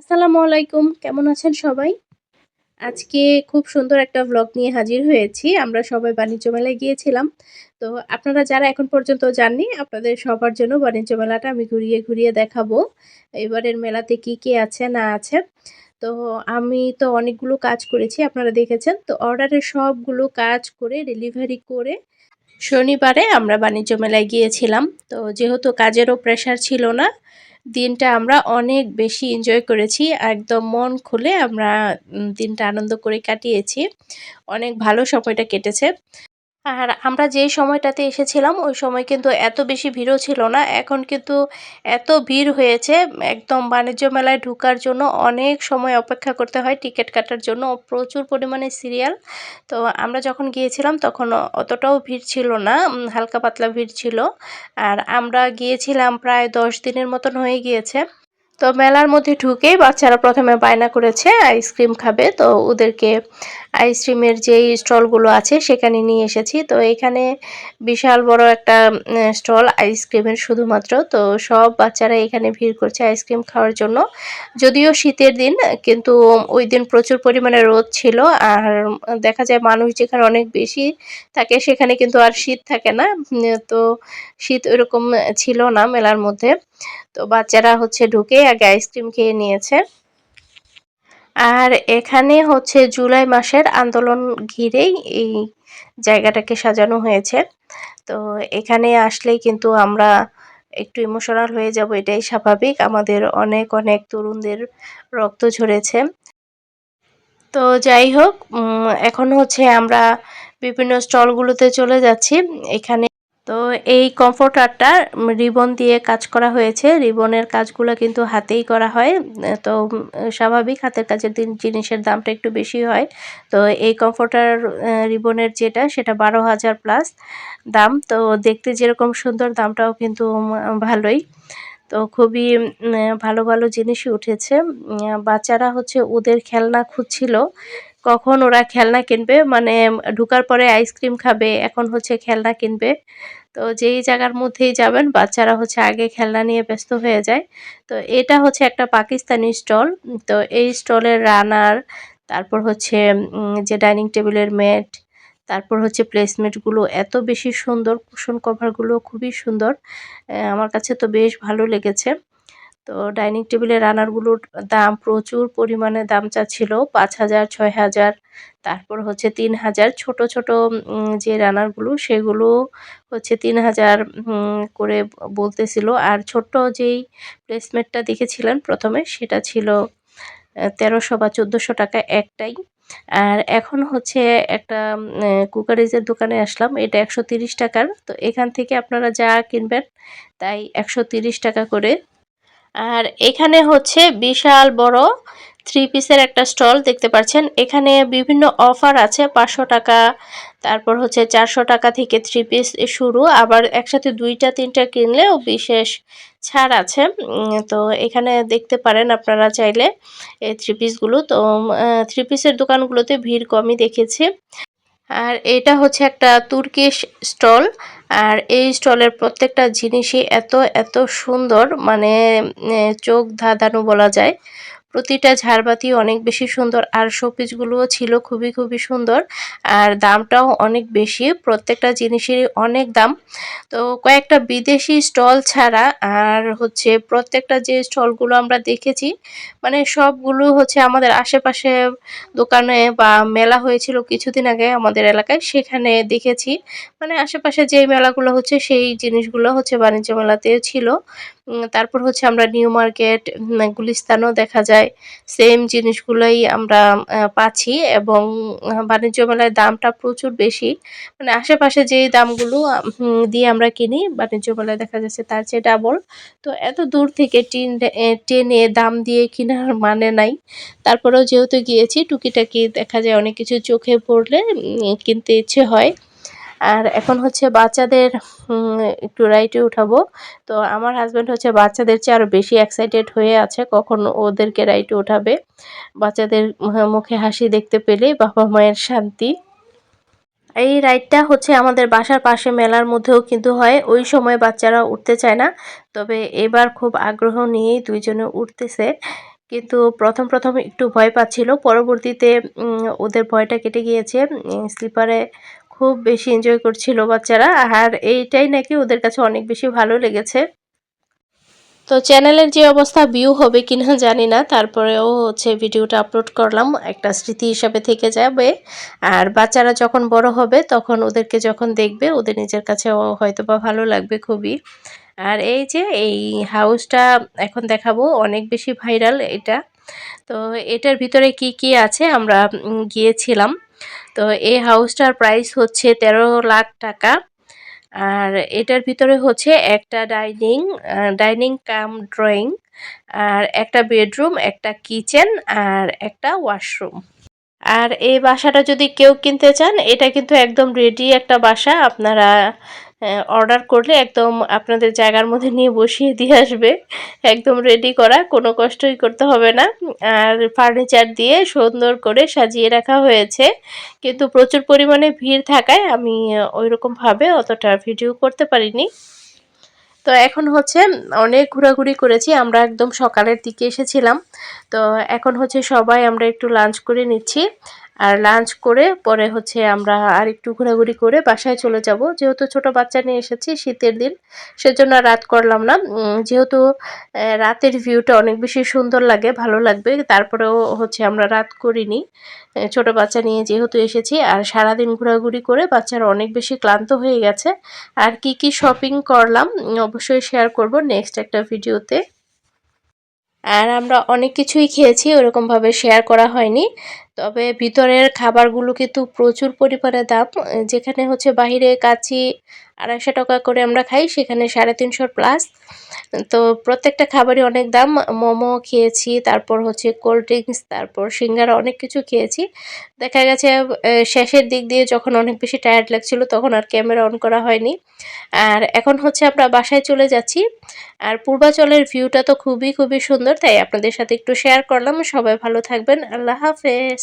আসসালামু আলাইকুম, কেমন আছেন সবাই? আজকে খুব সুন্দর একটা ব্লগ নিয়ে হাজির হয়েছি। আমরা সবাই বাণিজ্য মেলায় গিয়েছিলাম। তো আপনারা যারা এখন পর্যন্ত যাননি, আপনাদের সবার জন্য বাণিজ্য মেলাটা আমি ঘুরিয়ে ঘুরিয়ে দেখাবো। এবারের মেলাতে কি কি আছে, না আছে। তো আমি তো অনেকগুলো কাজ করেছি, আপনারা দেখেছেন। তো অর্ডারের সবগুলো কাজ করে ডেলিভারি করে শনিবারে আমরা বাণিজ্য মেলায় গিয়েছিলাম। তো যেহেতু কাজেরও প্রেশার ছিল না দিনটা আমরা অনেক বেশি এনজয় করেছি। একদম মন খুলে আমরা দিনটা আনন্দ করে কাটিয়েছি। অনেক ভালো সময়টা কেটেছে। আর আমরা যেই সময়টাতে এসেছিলাম, ওই সময় কিন্তু এত বেশি ভিড়ও ছিল না। এখন কিন্তু এত ভিড় হয়েছে, একদম বাণিজ্য মেলায় ঢুকার জন্য অনেক সময় অপেক্ষা করতে হয়, টিকিট কাটার জন্য। প্রচুর পরিমাণে সিরিয়াল। তো আমরা যখন গিয়েছিলাম, তখন অতটাও ভিড় ছিল না হালকা পাতলা ভিড় ছিল। আর আমরা গিয়েছিলাম প্রায় দশ দিনের মতন হয়ে গিয়েছে। তো মেলার মধ্যে ঢুকেই বাচ্চারা প্রথমে বায়না করেছে, আইসক্রিম খাবে। তো ওদেরকে আইসক্রিমের যেই স্টলগুলো আছে সেখানে নিয়ে এসেছি। তো এখানে বিশাল বড় একটা স্টল আইসক্রিমের শুধুমাত্র। তো সব বাচ্চারা এখানে ভিড় করছে আইসক্রিম খাওয়ার জন্য। যদিও শীতের দিন, কিন্তু ওই দিন প্রচুর পরিমাণে রোদ ছিল। আর দেখা যায় মানুষ যেখানে অনেক বেশি থাকে সেখানে কিন্তু আর শীত থাকে না। তো শীত ওইরকম ছিল না মেলার মধ্যে। তো বাচ্চারা হচ্ছে ঢুকে আগে আইসক্রিম খেয়ে নিয়েছে। আর এখানে হচ্ছে জুলাই মাসের আন্দোলন ঘিরেই এই জায়গাটাকে সাজানো হয়েছে। তো এখানে আসলেই কিন্তু আমরা একটু ইমোশনাল হয়ে যাব, এটাই স্বাভাবিক। আমাদের অনেক অনেক তরুণদের রক্ত ঝরেছে। তো যাই হোক এখন হচ্ছে আমরা বিভিন্ন স্টলগুলোতে চলে যাচ্ছি। এখানে তো এই কমফোর্টারটা রিবন দিয়ে কাজ করা হয়েছে। রিবনের কাজগুলো কিন্তু হাতেই করা হয়। তো স্বাভাবিক হাতের কাজের জিনিসের দামটা একটু বেশি হয়। তো এই কমফোর্টার রিবনের যেটা, সেটা বারো হাজার প্লাস দাম। তো দেখতে যেরকম সুন্দর, দামটাও কিন্তু ভালোই। তো খুবই ভালো ভালো জিনিসই উঠেছে। বাচ্চারা হচ্ছে ওদের খেলনা খুঁজছিল। কখন ওরা খেলনা কিনবে মানে ঢুকার পরে আইসক্রিম খাবে, এখন হচ্ছে খেলনা কিনবে। তো যেই জায়গার মধ্যেই যাবেন, বাচ্চারা হচ্ছে আগে খেলনা নিয়ে ব্যস্ত হয়ে যায়। তো এটা হচ্ছে একটা পাকিস্তানি স্টল। তো এই স্টলের রানার, তারপর হচ্ছে যে ডাইনিং টেবিলের ম্যাট, তারপর হচ্ছে প্লেসমেটগুলো এত বেশি সুন্দর, কুশন কভারগুলো খুবই সুন্দর। আমার কাছে তো বেশ ভালো লেগেছে। তো ডাইনিং টেবিলের রানারগুলোর দাম প্রচুর পরিমাণে দাম চাচ্ছিল, পাঁচ হাজার, ছয় হাজার, তারপর হচ্ছে তিন হাজার। ছোট ছোট যে রানারগুলো সেগুলো হচ্ছে তিন হাজার করে বলতেছিল। আর ছোট্ট যেই প্লেসমেন্টটা দেখেছিলেন প্রথমে সেটা ছিল তেরোশো বা চোদ্দোশো টাকা একটাই। আর এখন হচ্ছে একটা কুকারিজের দোকানে আসলাম, এটা একশো টাকার। তো এখান থেকে আপনারা যা কিনবেন তাই একশো টাকা করে আর এখানে হচ্ছে বিশাল বড় থ্রি পিসের একটা স্টল দেখতে পাচ্ছেন। এখানে বিভিন্ন অফার আছে, পাঁচশো টাকা, তারপর হচ্ছে চারশো টাকা থেকে থ্রি পিস শুরু। আবার একসাথে দুইটা, তিনটা কিনলেও বিশেষ ছাড় আছে। তো এখানে দেখতে পারেন আপনারা চাইলে এই থ্রি পিসগুলো তো থ্রি পিসের দোকানগুলোতে ভিড় কমই দেখেছি। আর এটা হচ্ছে একটা তুর্কিশ স্টল। আর এই স্টলের প্রত্যেকটা জিনিসই এত এত সুন্দর মানে চোখ ধাঁধানো বলা যায়। প্রতিটা ঝাড়বাতি অনেক বেশি সুন্দর আর শোপিসগুলোও ছিল খুবই খুবই সুন্দর আর দামটাও অনেক বেশি, প্রত্যেকটা জিনিসেরই অনেক দাম। তো কয়েকটা বিদেশি স্টল ছাড়া আর হচ্ছে প্রত্যেকটা যে স্টলগুলো আমরা দেখেছি মানে সবগুলো হচ্ছে আমাদের আশেপাশে দোকানে বা মেলা হয়েছিল কিছুদিন আগে আমাদের এলাকায়, সেখানে দেখেছি। মানে আশেপাশে যেই মেলাগুলো হচ্ছে সেই জিনিসগুলো হচ্ছে বাণিজ্য মেলাতেও ছিল। তারপর হচ্ছে আমরা নিউ মার্কেট গুলিস্তানও দেখা যায়। সেম জিনিসগুলোই আমরা পাচ্ছি এবং বাণিজ্য মেলায় দামটা প্রচুর বেশি। মানে আশেপাশে যেই দামগুলো দিয়ে আমরা কিনি, বাণিজ্য মেলায় দেখা যাচ্ছে তার চেয়ে ডাবল তো এত দূর থেকে টিন টেনে দাম দিয়ে কেনার মানে নাই। তারপরেও যেহেতু গিয়েছি, টুকিটাকি দেখা যায় অনেক কিছু চোখে পড়লে কিনতে ইচ্ছে হয়। আর এখন হচ্ছে বাচ্চাদের একটু রাইটে উঠাবো। তো আমার হাজব্যান্ড হচ্ছে বাচ্চাদের চেয়ে আরও বেশি এক্সাইটেড হয়ে আছে, কখন ওদেরকে রাইটে উঠাবে। বাচ্চাদের মুখে হাসি দেখতে পেলে বাবা মায়ের শান্তি। এই রাইডটা হচ্ছে আমাদের বাসার পাশে মেলার মধ্যেও কিন্তু হয়, ওই সময় বাচ্চারা উঠতে চায় না। তবে এবার খুব আগ্রহ নিয়েই দুইজনে উঠতেছে। কিন্তু প্রথম প্রথম একটু ভয় পাচ্ছিল, পরবর্তীতে ওদের ভয়টা কেটে গিয়েছে। স্লিপারে খুব বেশি এনজয় করছিল বাচ্চারা, আর এইটাই নাকি ওদের কাছে অনেক বেশি ভালো লেগেছে। তো চ্যানেলের যে অবস্থা ভিউ হবে কিনা জানি না, তারপরেও হচ্ছে ভিডিওটা আপলোড করলাম, একটা স্মৃতি হিসাবে থেকে যাবে। আর বাচ্চারা যখন বড় হবে, তখন ওদেরকে যখন দেখবে, ওদের নিজের কাছে হয়তো বা ভালো লাগবে খুবই। আর এই যে, এই হাউসটা এখন দেখাবো, অনেক বেশি ভাইরাল এটা। তো এটার ভিতরে কি কি আছে, আমরা গিয়েছিলাম। তো এই হাউসটার প্রাইস হচ্ছে তেরো লাখ টাকা। আর এটার ভিতরে হচ্ছে একটা ডাইনিং ডাইনিং কাম ড্রয়িং আর একটা বেডরুম একটা কিচেন আর একটা ওয়াশরুম আর এই বাসাটা যদি কেউ কিনতে চান, এটা কিন্তু একদম রেডি একটা বাসা। আপনারা অর্ডার করলে একদম আপনাদের জায়গার মধ্যে নিয়ে বসিয়ে দিয়ে আসবে। একদম রেডি করা, কোনো কষ্টই করতে হবে না। আর ফার্নিচার দিয়ে সুন্দর করে সাজিয়ে রাখা হয়েছে। কিন্তু প্রচুর পরিমাণে ভিড় থাকায় আমি ওই রকমভাবে অতটা ভিডিও করতে পারিনি। তো এখন হচ্ছে অনেক ঘোরাঘুরি করেছি, আমরা একদম সকালের দিকে এসেছিলাম। তো এখন হচ্ছে সবাই আমরা একটু লাঞ্চ করে নিচ্ছি। আর লাঞ্চ করে পরে হচ্ছে আমরা আর একটু ঘোরাঘুরি করে বাসায় চলে যাব। যেহেতু ছোট বাচ্চা নিয়ে এসেছি শীতের দিন, সেজন্য রাত করলাম না। যেহেতু রাতের ভিউটা অনেক বেশি সুন্দর লাগে, ভালো লাগবে। তারপরেও হচ্ছে আমরা রাত করিনি। ছোট বাচ্চা নিয়ে যেহেতু এসেছি, আর সারাদিন ঘোরাঘুরি করে বাচ্চারা অনেক বেশি ক্লান্ত হয়ে গেছে। আর কি কি শপিং করলাম, অবশ্যই শেয়ার করব নেক্সট একটা ভিডিওতে আর আমরা অনেক কিছুই খেয়েছি ওরকমভাবে শেয়ার করা হয়নি। তবে ভিতরের খাবারগুলো কিন্তু প্রচুর পরিমাণে দাম, যেখানে হচ্ছে বাহিরে কাছি আড়াইশো টাকা করে আমরা খাই, সেখানে সাড়ে তিনশোর প্লাস তো প্রত্যেকটা খাবারই অনেক দাম। মোমো খেয়েছি, তারপর হচ্ছে কোল্ড ড্রিঙ্কস তারপর সিঙ্গারা অনেক কিছু খেয়েছি। দেখা গেছে শেষের দিক দিয়ে যখন অনেক বেশি টায়ার্ড লাগছিল, তখন আর ক্যামেরা অন করা হয়নি। আর এখন হচ্ছে আমরা বাসায় চলে যাচ্ছি। আর পূর্বাচলের ভিউটা তো খুবই খুবই সুন্দর, তাই আপনাদের সাথে একটু শেয়ার করলাম। সবাই ভালো থাকবেন। আল্লাহ হাফেজ।